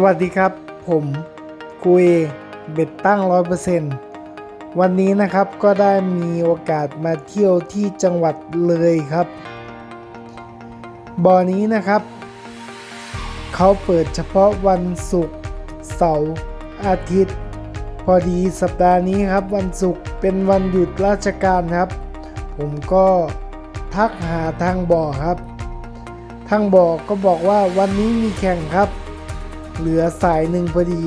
สวัสดีครับ ผมกุยเบ็ดตั้งร้อยเปอร์เซ็นต์วันนี้นะครับก็ได้มีโอกาสมาเที่ยวที่จังหวัดเลยครับ บ่อนี้นะครับ เขาเปิดเฉพาะวันศุกร์เสาร์อาทิตย์ พอดีสัปดาห์นี้ครับวันศุกร์เป็นวันหยุดราชการครับ ผมก็ทักหาทางบ่อครับ ทางบ่อก็บอกว่าวันนี้มีแข่งครับ เหลือสายหนึ่งพอดี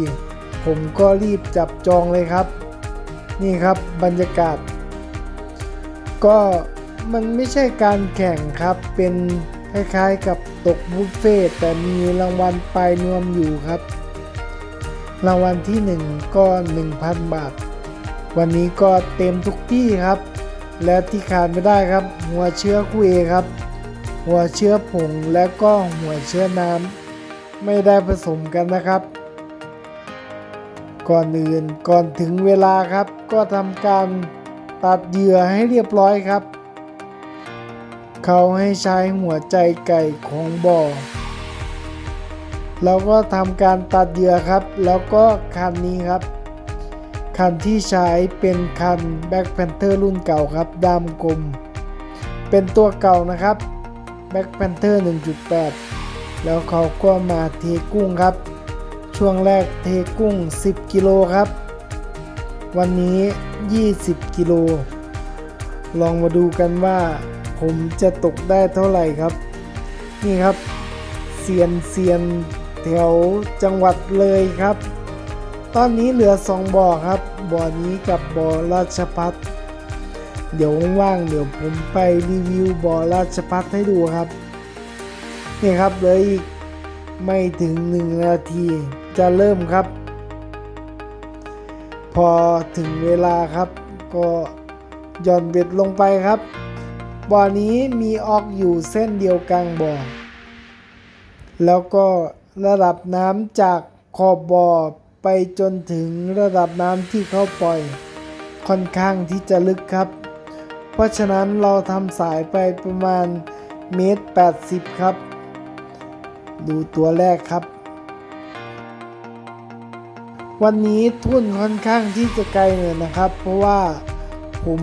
ผมก็รีบจับจองเลยครับ นี่ครับบรรยากาศ ก็มันไม่ใช่การแข่งครับ เป็นคล้ายๆกับตกบุฟเฟ่ต์แต่มีรางวัลปลายนวมอยู่ครับ รางวัลที่ 1 ก็ 1,000 บาท วันนี้ก็เต็มทุกที่ครับ และที่ขาดไม่ได้ครับ หัวเชื้อคุเอครับ หัวเชื้อผงและก็หัวเชื้อน้ำ ไม่ได้ผสมกันนะครับ ก่อนอื่นก่อนถึงเวลาครับ ก็ทำการตัดเหยื่อให้เรียบร้อยครับ เขาให้ใช้หัวใจไก่ของบ่อเราก็ทำการตัดเหยื่อครับ แล้วก็คันนี้ครับ คันที่ใช้เป็นคัน Black Panther รุ่นเก่าครับดำกลม เป็นตัวเก่านะครับ Black Panther 1.8 แล้วเขาก็มาเทกุ้งครับ ช่วงแรกเทกุ้ง 10 กิโลครับ วันนี้ 20 กิโล ลองมาดูกันว่า ผมจะตกได้เท่าไหร่ครับ นี่ครับเซียนเซียนแถวจังหวัดเลยครับ ตอนนี้เหลือ 2บ่อครับ บ่อนี้กับบ่อราชพัฒเดี๋ยวว่างๆเดี๋ยวผมไปรีวิวบ่อราชพัฒให้ดูครับ นี่ครับเลืออีกไม่ถึง 1 นาทีจะเริ่มครับ พอถึงเวลาครับ ก็หย่อนเบ็ดลงไปครับบ่อนี้มีออกอยู่เส้นเดียวกลางบ่อ แล้วก็ระดับน้ำจากขอบบ่อไปจนถึงระดับน้ำที่เขาปล่อย ค่อนข้างที่จะลึกครับ เพราะฉะนั้นเราทำสายไปประมาณเมตร80 ครับ ดูตัวแรกครับ วันนี้ทุ่นค่อนข้างที่จะไกลหน่อยนะครับ เพราะว่าผม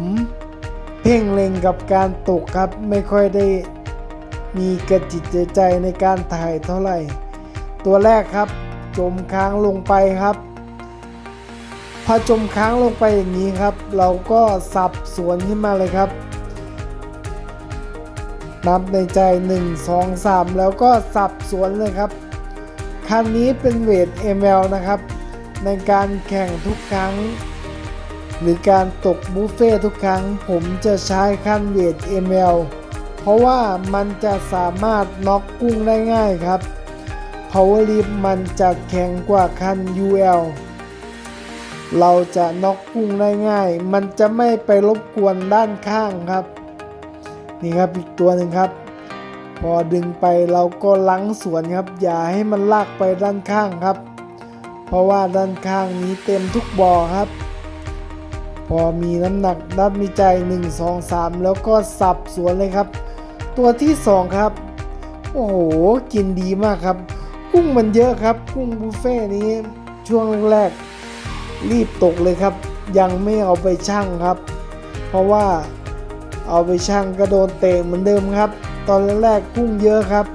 เพ่งเล็งกับการตกครับ ไม่ค่อยได้มีกระจิตใจในการถ่ายเท่าไหร่ ตัวแรกครับ จมค้างลงไปครับ พอจมค้างลงไปอย่างนี้ครับ เราก็สับสวนขึ้นมาเลยครับ นับในใจ 1 2 3 แล้วก็สับสวนเลยครับ คันนี้เป็นเวท ML นะครับ ในการแข่งทุกครั้ง หรือการตกบุฟเฟ่ทุกครั้ง ผมจะใช้คันเวท ML เพราะว่ามันจะสามารถน็อกกุ้งได้ง่ายครับ Power Lift มันจะแข็งกว่าคัน UL เราจะน็อกกุ้งได้ง่าย มันจะไม่ไปรบกวนด้านข้างครับ นี่ครับอีกตัวหนึ่งครับ พอดึงไปเราก็ลังสวนครับ อย่าให้มันลากไปด้านข้างครับ เพราะว่าด้านข้างนี้เต็มทุกบ่อครับ พอมีน้ำหนักนับมีใจ 1 2 3 แล้วก็สับสวนเลยครับ ตัวที่ 2 ครับ โอ้โห กินดีมากครับ กุ้งมันเยอะครับ กุ้งบุฟเฟ่นี้ช่วงแรกๆรีบตกเลยครับ ยังไม่เอาไปชั่งครับ เพราะว่า เอาไปชั่งก็โดนเตะเหมือนเดิมครับ ตอนแรกๆกุ้งเยอะครับ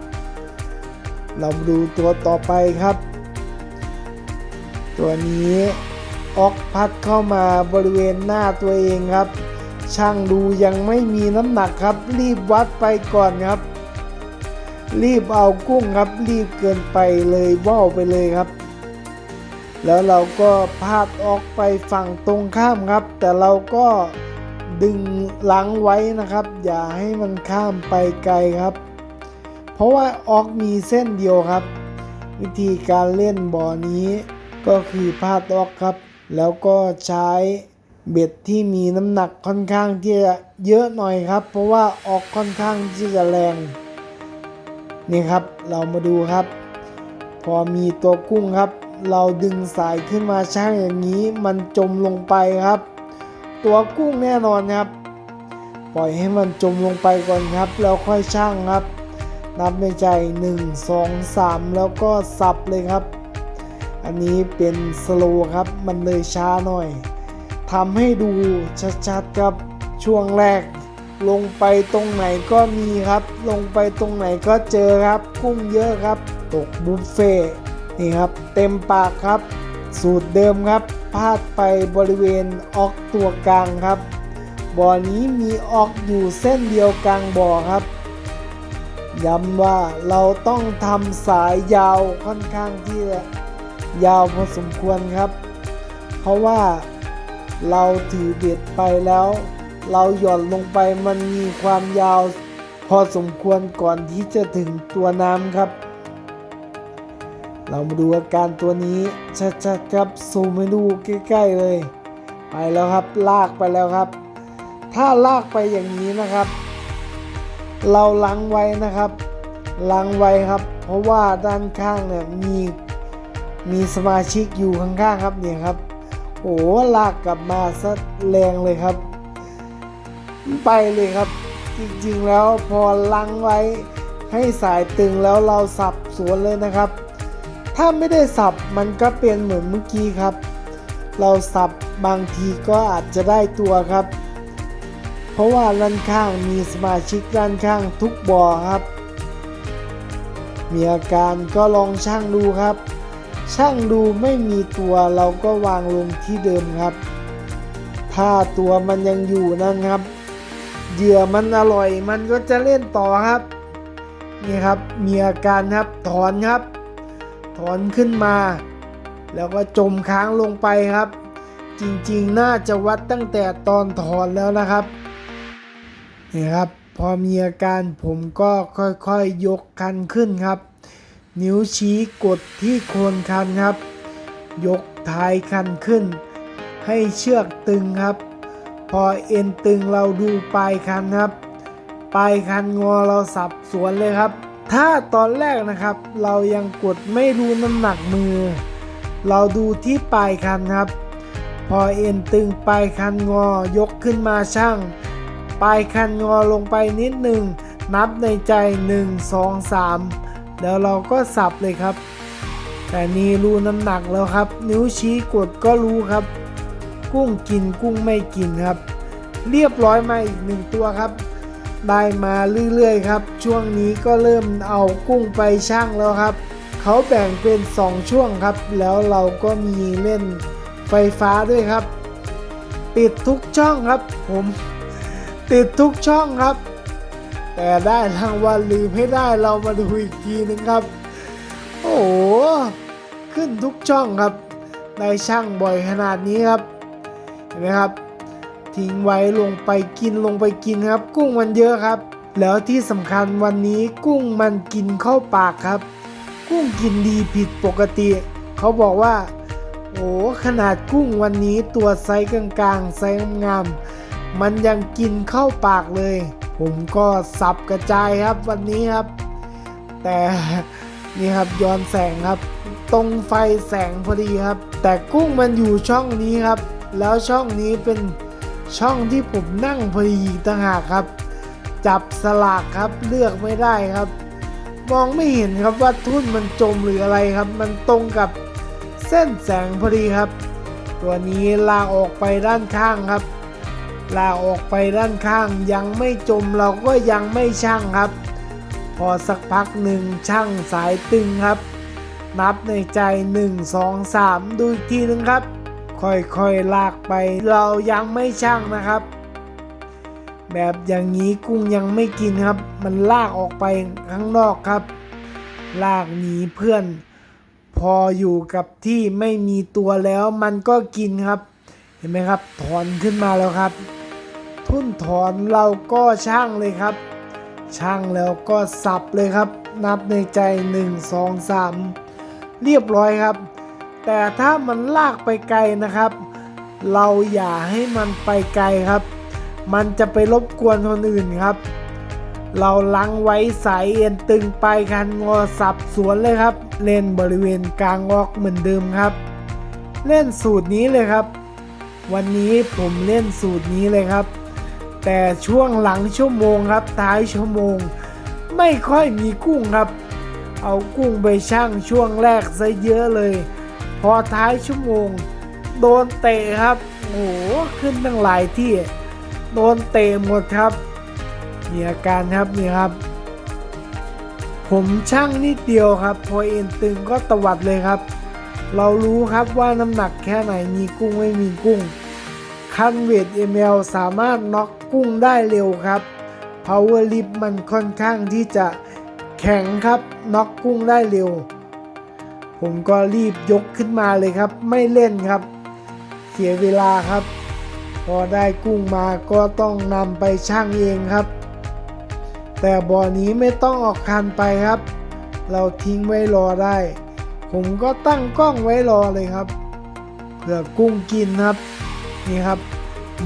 เรามาดูตัวต่อไปครับ ตัวนี้ออกพัดเข้ามาบริเวณหน้าตัวเองครับ ช่างดูยังไม่มีน้ำหนักครับ รีบวัดไปก่อนครับ รีบเอากุ้งครับ รีบเกินไปเลยว่าวไปเลยครับ แล้วเราก็พาดออกไปฝั่งตรงข้ามครับ แต่เราก็ ดึงหลังไว้นะครับ อย่าให้มันข้ามไปไกลครับ เพราะว่าออกมีเส้นเดียวครับ วิธีการเล่นบ่อนี้ ก็คือพาดออกครับ แล้วก็ใช้เบ็ดที่มีน้ำหนักค่อนข้างที่จะเยอะหน่อยครับ เพราะว่าออกค่อนข้างที่จะแรง นี่ครับเรามาดูครับ พอมีตัวกุ้งครับ เราดึงสายขึ้นมาช่างอย่างนี้มันจมลงไปครับ ตัวกุ้งแน่นอนครับ ปล่อยให้มันจมลงไปก่อนครับ แล้วค่อยช่างครับ นับในใจ 1 2 3 แล้วก็สับเลยครับ อันนี้เป็นสโลครับ มันเลยช้าหน่อยทำให้ดูชัดๆครับช่วงแรก ลงไปตรงไหนก็มีครับ ลงไปตรงไหนก็เจอครับ กุ้งเยอะครับ ตกบุฟเฟ่นี่ครับ เต็มปากครับ สูตรเดิมครับพาดไปบริเวณออกตัวกลางครับ บ่อนี้มีออกอยู่เส้นเดียวกลางบ่อครับ ย้ำว่าเราต้องทำสายยาวค่อนข้างที่จะยาวพอสมควรครับ เพราะว่าเราถือเบ็ดไปแล้ว เราหย่อนลงไปมันมีความยาว พอสมควรก่อนที่จะถึงตัวน้ำครับ เรามาดูอาการตัวนี้ชัดๆครับซูมให้ดูใกล้ๆเลย ไปแล้วครับลากไปแล้วครับ ถ้าลากไปอย่างนี้นะครับ เราล้างไว้นะครับล้างไว้ครับ เพราะว่าด้านข้างเนี่ยมีมีสมาชิกอยู่ข้างๆครับเนี่ยครับโอ้ลากกลับมาซะแรงเลยครับ ไปเลยครับ จริงๆแล้วพอล้างไว้ให้สายตึงแล้วเราสับสวนเลยนะครับ ถ้าไม่ได้สับมันก็เป็นเหมือนเมื่อกี้ครับ เราสับบางทีก็อาจจะได้ตัวครับ เพราะว่าด้านข้างมีสมาชิกด้านข้างทุกบ่อครับ มีอาการก็ลองช่างดูครับ ช่างดูไม่มีตัวเราก็วางลงที่เดิมครับ ถ้าตัวมันยังอยู่นั่นครับเหยื่อมันอร่อยมันก็จะเล่นต่อครับ นี่ครับมีอาการครับถอนครับ ถอนขึ้นมา แล้วก็จมค้างลงไปครับ จริงๆ น่าจะวัดตั้งแต่ตอนถอนแล้วนะครับนี่ครับพอมีอาการผมก็ค่อยๆยกคันขึ้นครับ นิ้วชี้กดที่โคนคันครับ ยกท้ายคันขึ้น ให้เชือกตึงครับ พอเอ็นตึงเราดูปลายคันครับ ปลายคันงอเราสับสวนเลยครับ ถ้าตอนแรกนะครับ เรายังกดไม่รู้น้ำหนักมือ เราดูที่ปลายคันครับ พอเอ็นตึงปลายคันงอยกขึ้นมาช่างปลายคันงอลงไปนิดหนึ่งนับในใจ 1 2 3 แล้วเราก็สับเลยครับ แต่นี่รู้น้ำหนักแล้วครับ นิ้วชี้กดก็รู้ครับ กุ้งกินกุ้งไม่กินครับ เรียบร้อยมาอีกหนึ่งตัวครับ ได้มาเรื่อยๆครับ ช่วงนี้ก็เริ่มเอากุ้งไปช่างแล้วครับ เขาแบ่งเป็น 2 ช่วงครับ แล้วเราก็มีเล่นไฟฟ้าด้วยครับ ติดทุกช่องครับ ผมติดทุกช่องครับ แต่ได้รางวัลหรือไม่ได้เรามาดูอีกทีนึงครับ โอ้โหขึ้นทุกช่องครับ ได้ช่างบ่อยขนาดนี้ครับเห็นไหมครับ ทิ้งไว้ลงไปกินลงไปกินครับ กุ้งมันเยอะครับ แล้วที่สำคัญวันนี้กุ้งมันกินเข้าปากครับ กุ้งกินดีผิดปกติ เขาบอกว่า โอ้ขนาดกุ้งวันนี้ตัวไซส์กลางๆไซส์งามๆมันยังกินเข้าปากเลย ผมก็สับกระจายครับวันนี้ครับ แต่นี่ครับย้อนแสงครับ ตรงไฟแสงพอดีครับ แต่กุ้งมันอยู่ช่องนี้ครับ แล้วช่องนี้เป็น ช่องที่ผมนั่งพอดีต่างหากครับ จับสลากครับเลือกไม่ได้ครับ มองไม่เห็นครับว่าทุ่นมันจมหรืออะไรครับ มันตรงกับเส้นแสงพอดีครับ ตัวนี้ลากออกไปด้านข้างครับลากออกไปด้านข้างยังไม่จมเราก็ยังไม่ช่างครับ พอสักพักหนึ่งช่างสายตึงครับ นับในใจ 1 2 3 ดูอีกทีหนึงครับ ค่อยๆลากไป เรายังไม่ช่างนะครับ แบบอย่างนี้กุ้งยังไม่กินครับ มันลากออกไปข้างนอกครับ ลากหนีเพื่อน พออยู่กับที่ไม่มีตัวแล้วมันก็กินครับ เห็นไหมครับ ถอนขึ้นมาแล้วครับ ทุ่นถอนเราก็ช่างเลยครับ ช่างแล้วก็สับเลยครับ นับในใจ 1 2 3 เรียบร้อยครับ แต่ถ้ามันลากไปไกลนะครับ เราอย่าให้มันไปไกลครับ มันจะไปรบกวนคนอื่นครับ เราลังไว้สายเอ็นตึงไปคันงอสับสวนเลยครับ เล่นบริเวณกลางออกเหมือนเดิมครับ เล่นสูตรนี้เลยครับ วันนี้ผมเล่นสูตรนี้เลยครับ แต่ช่วงหลังชั่วโมงครับท้ายชั่วโมง ไม่ค่อยมีกุ้งครับ เอากุ้งไปช่างช่วงแรกซะเยอะเลย พอท้ายชั่วโมง โดนเตะครับ โอ้โหขึ้นตั้งหลายที่ โดนเตะหมดครับมีอาการครับนี่ครับ ผมช่างนิดเดียวครับ พอเอ็นตึงก็ตวัดเลยครับ เรารู้ครับว่าน้ำหนักแค่ไหนมีกุ้งไม่มีกุ้ง คันเวท ML สามารถน็อกกุ้งได้เร็วครับ Power Lift มันค่อนข้างที่จะแข็งครับน็อกกุ้งได้เร็ว ผมก็รีบยกขึ้นมาเลยครับ ไม่เล่นครับ เสียเวลาครับ พอได้กุ้งมาก็ต้องนำไปช่างเองครับ แต่บ่อนี้ไม่ต้องออกคันไปครับ เราทิ้งไว้รอได้ ผมก็ตั้งกล้องไว้รอเลยครับเผื่อกุ้งกินครับนี่ครับ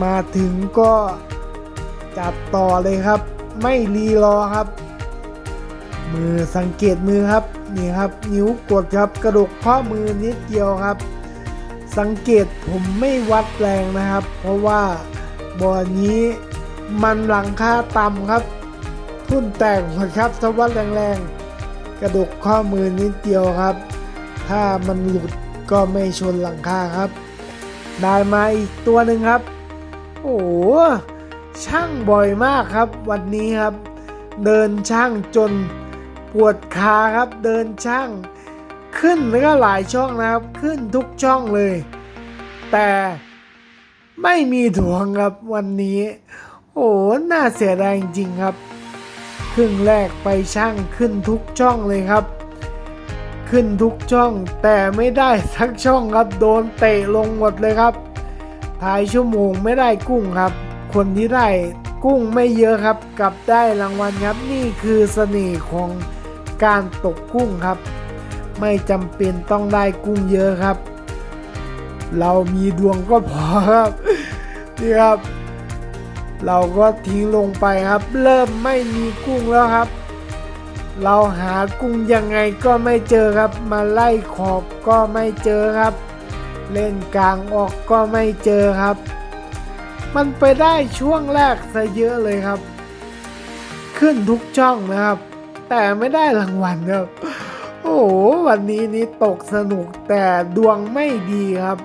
มาถึงก็จัดต่อเลยครับ ไม่รีรอครับ มือสังเกตมือครับ นี่ครับนิ้วกดครับกระดกข้อมือนิดเดียวครับ สังเกตผมไม่วัดแรงนะครับ เพราะว่าบ่อนี้มันหลังคาต่ำครับ ทุ่นแตกหมดครับถ้าวัดแรงๆ กระดกข้อมือนิดเดียวครับ ถ้ามันหลุดก็ไม่ชนหลังคาครับ ได้มาอีกตัวหนึ่งครับ โอ้ช่างบ่อยมากครับ วันนี้ครับ เดินช่างจน ปวดขาครับเดินช่างขึ้นแล้วก็หลายช่องนะครับ ขึ้นทุกช่องเลย แต่ไม่มีถ่วงครับวันนี้ โอ้หน่าเสียดายจริงครับ ครึ่งแรกไปช่างขึ้นทุกช่องเลยครับ ขึ้นทุกช่องแต่ไม่ได้สักช่องครับโดนเตะลงหมดเลยครับท้ายชั่วโมงไม่ได้กุ้งครับ คนที่ได้กุ้งไม่เยอะครับกลับได้รางวัลครับนี่คือเสน่ห์ของ การตกกุ้งครับ ไม่จำเป็นต้องได้กุ้งเยอะครับ เรามีดวงก็พอครับนี่ครับ เราก็ทิ้งลงไปครับ เริ่มไม่มีกุ้งแล้วครับ เราหากุ้งยังไงก็ไม่เจอครับ มาไล่ขอบก็ไม่เจอครับ เล่นกลางออกก็ไม่เจอครับ มันไปได้ช่วงแรกซะเยอะเลยครับ ขึ้นทุกช่องนะครับ แต่ไม่ได้รางวัลครับ โอ้โหวันนี้นี่ตกสนุกแต่ดวงไม่ดีครับ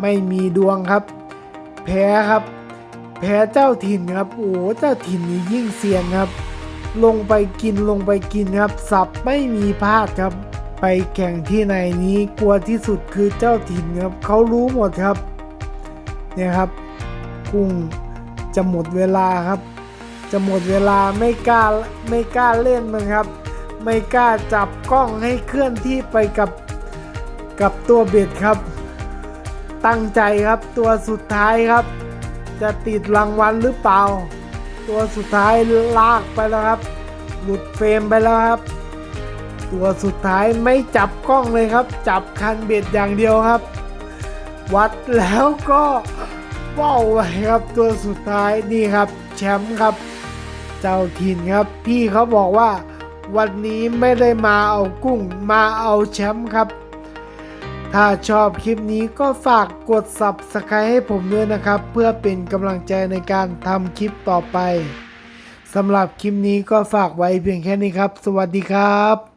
ไม่มีดวงครับ แพ้ครับ แพ้เจ้าถิ่นครับ โอ้เจ้าถิ่นนี่ยิ่งเสียนครับ ลงไปกินลงไปกินครับ สับไม่มีพลาดครับ ไปแข่งที่ไหนนี้กลัวที่สุดคือเจ้าถิ่นครับเขารู้หมดครับ เนี่ยครับกุ้งจะหมดเวลาครับ จะหมดเวลาไม่กล้าไม่กล้าเล่นมันครับ ไม่กล้าจับกล้องให้เคลื่อนที่ไปกับกับตัวเบ็ดครับ ตั้งใจครับตัวสุดท้ายครับ จะติดรางวัลหรือเปล่า ตัวสุดท้ายลากไปแล้วครับ หลุดเฟรมไปแล้วครับ ตัวสุดท้ายไม่จับกล้องเลยครับ จับคันเบ็ดอย่างเดียวครับ วัดแล้วก็ว่าไว้ครับตัวสุดท้ายนี่ครับ แชมป์ครับ เจ้าถิ่นครับ พี่เขาบอกว่า วันนี้ไม่ได้มาเอากุ้งมาเอาแชมป์ครับ ถ้าชอบคลิปนี้ก็ฝากกด Subscribe ให้ผมด้วยนะครับ เพื่อเป็นกำลังใจในการทำคลิปต่อไปสำหรับคลิปนี้ก็ฝากไว้เพียงแค่นี้ครับ สวัสดีครับ